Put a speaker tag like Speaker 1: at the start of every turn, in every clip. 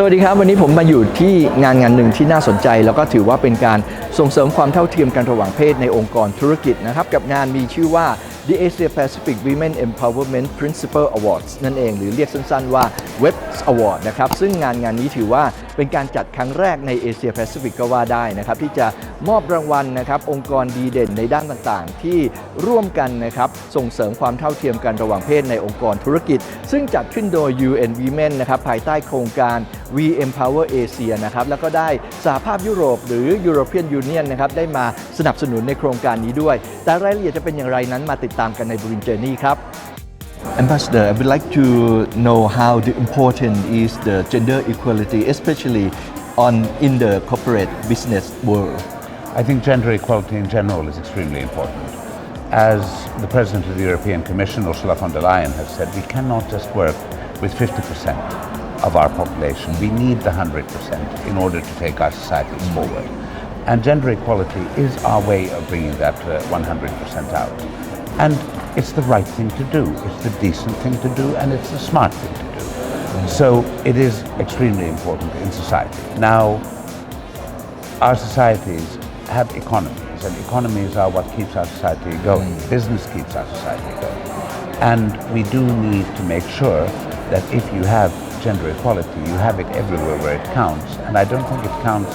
Speaker 1: สวัสดีครับ วันนี้ผมมาอยู่ที่งานงานหนึ่งที่น่าสนใจ แล้วก็ถือว่าเป็นการส่งเสริมความเท่าเทียมกันระหว่างเพศในองค์กรธุรกิจนะครับ กับงานมีชื่อว่า The Asia Pacific Women Empowerment Principal Awards นั่นเองหรือเรียกสั้นๆว่า WEBS Award นะครับซึ่งงานงานนี้ถือว่า เป็นการจัดครั้งแรกในเอเชียแปซิฟิกก็ว่าได้นะครับ ที่จะมอบรางวัลนะครับองค์กรดีเด่นในด้านต่างๆ ที่ร่วมกันนะครับส่งเสริมความเท่าเทียมกันระหว่างเพศในองค์กรธุรกิจ ซึ่งจัดขึ้นโดย UN Women นะครับภายใต้โครงการ We Empower Asia นะครับแล้วก็ได้สหภาพยุโรป หรือ European Union นะครับได้มาสนับสนุนในโครงการนี้ด้วย แต่รายละเอียดจะเป็นอย่างไรนั้นมาติดตามกันใน Brin Journey ครับ Ambassador, I would like to know how important is the gender equality, especially on in the corporate business world.
Speaker 2: I think gender equality in general is extremely important. As the President of the European Commission, Ursula von der Leyen, has said, we cannot just work with 50% of our population. We need the 100% in order to take our societies forward. And gender equality is our way of bringing that uh, 100% out. And it's the right thing to do, it's the decent thing to do, and it's the smart thing to do. So it is extremely important in society. Now, our societies have economies, and economies are what keeps our society going. Mm. Business keeps our society going. And we do need to make sure that if you have gender equality, you have it everywhere where it counts. And I don't think it counts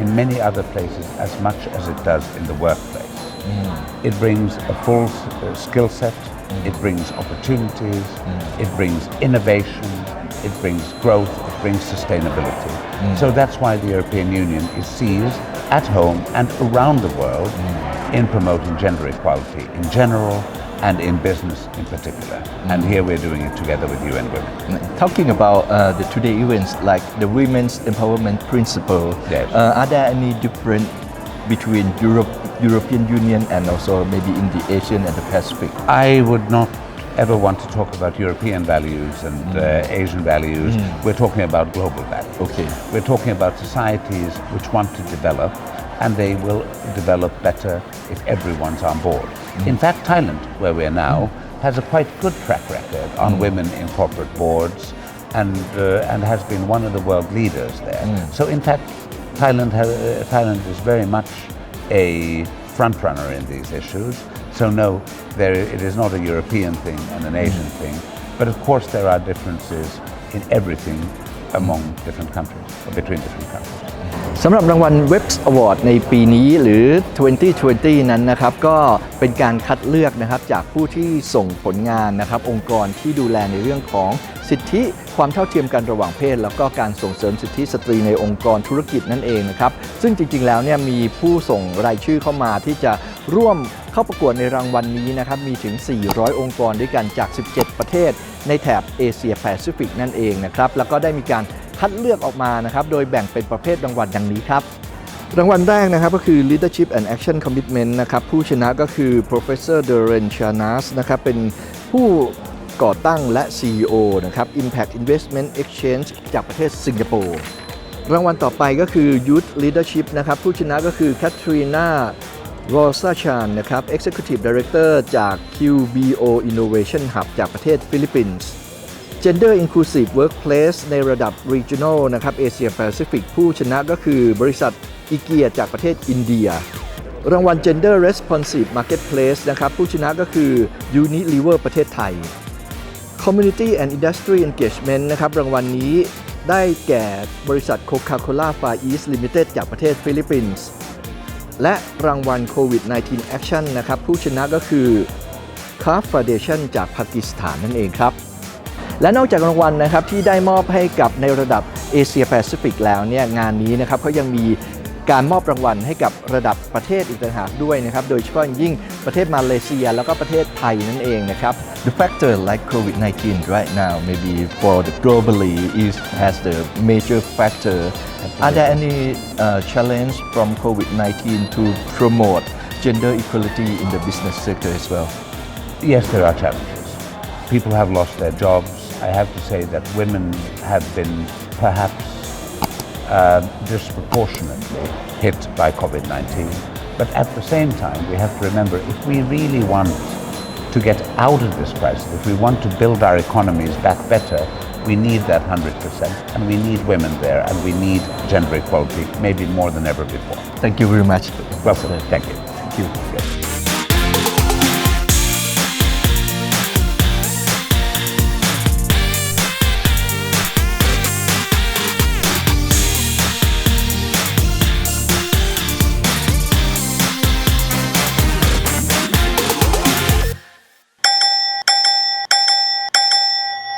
Speaker 2: in many other places as much as it does in the workplace. Mm. It brings a full uh, skill set, mm. it brings opportunities, mm. it brings innovation, it brings growth, it brings sustainability. So that's why the European Union is seized at home and around the world in promoting gender equality in general and in business in particular. And here we're doing it together with UN Women.
Speaker 1: Talking about uh, the today events like the Women's Empowerment Principle,
Speaker 2: Yes.
Speaker 1: uh, are there any different between Europe, European Union and also maybe in the Asian and the Pacific?
Speaker 2: I would not ever want to talk about European values and uh, Asian values. We're talking about global values.
Speaker 1: Okay.
Speaker 2: We're talking about societies which want to develop, and they will develop better if everyone's on board. In fact, Thailand, where we're now, has a quite good track record on women in corporate boards and, uh, and has been one of the world leaders there. So, in fact, Thailand, has, uh, Thailand is very much a front runner in these issues. So no, there, it is not a European thing and an Asian thing. But of course there are differences in everything among different countries, or between different countries.
Speaker 1: สำหรับรางวัล Webs Award ในปีนี้หรือ 2020 นั้นนะครับ ก็เป็นการคัดเลือกนะครับจากผู้ที่ส่งผลงานนะครับ องค์กรที่ดูแลในเรื่องของ สิทธิความเท่าเทียมกันระหว่างเพศ แล้วก็การส่งเสริมสิทธิสตรีในองค์กรธุรกิจนั่นเองนะครับซึ่งจริงๆแล้วเนี่ยมีผู้ส่งรายชื่อเข้ามาที่จะร่วมเข้าประกวดในรางวัลนี้นะครับมีถึง 400 องค์กรด้วยกันจาก 17 ประเทศ ในแถบเอเชียแปซิฟิกนั่นเองนะครับแล้วก็ได้มีการคัดเลือกออกมานะครับโดยแบ่งเป็นประเภทรางวัลดังนี้ครับรางวัลแรกนะครับก็คือ Leadership and Action Commitment นะครับผู้ชนะก็คือ Professor d e r e n Chanas นะครับเป็นผู้ ก่อตั้งและ CEO นะครับ Impact Investment Exchange จากประเทศสิงคโปร์ รางวัลต่อไปก็คือ Youth Leadership นะครับ ผู้ชนะก็คือ Katrina r o s a c h a n นะครับ Executive Director จาก QBO Innovation Hub จากประเทศฟิลิปปินส์ Gender Inclusive Workplace ในระดับ Regional นะครับเอเชียแปซิฟิกผู้ชนะก็คือบริษัทอีเกียจากประเทศอินเดีย รางวัล Gender Responsive Marketplace นะครับ ผู้ชนะก็คือ Unilever ประเทศไทย Community and Industry Engagement นะครับรางวัลนี้ได้แก่บริษัท Coca-Cola Far East Limited จากประเทศฟิลิปปินส์และรางวัล COVID-19 Action นะครับผู้ชนะก็คือ c a r Foundation จากปากีสถานนั่นเองครับ และนอกจากรางวัลนะครับที่ได้มอบให้กับในระดับเอเชียแปซิฟิกแล้วเนี่ยงานนี้นะครับเขายังมี การมอบรางวัลให้กับระดับประเทศอีกต่างหากด้วยนะครับโดยเฉพาะอย่างยิ่งประเทศมาเลเซียแล้วก็ประเทศไทยนั่นเองนะครับ The factor like COVID-19 right now maybe for the globally is has the major factor Are there any uh, challenge from COVID-19 to promote gender equality in the business sector as well?
Speaker 2: Yes, there are challenges. People have lost their jobs. I have to say that women have been perhaps uh, disproportionately hit by COVID 19. But at the same time, we have to remember if we really want to get out of this crisis, if we want to build our economies back better, We need that 100%, and we need women there, and we need gender equality maybe more than ever before.
Speaker 1: Thank you very much
Speaker 2: Welcome. Thank you.
Speaker 1: Thank you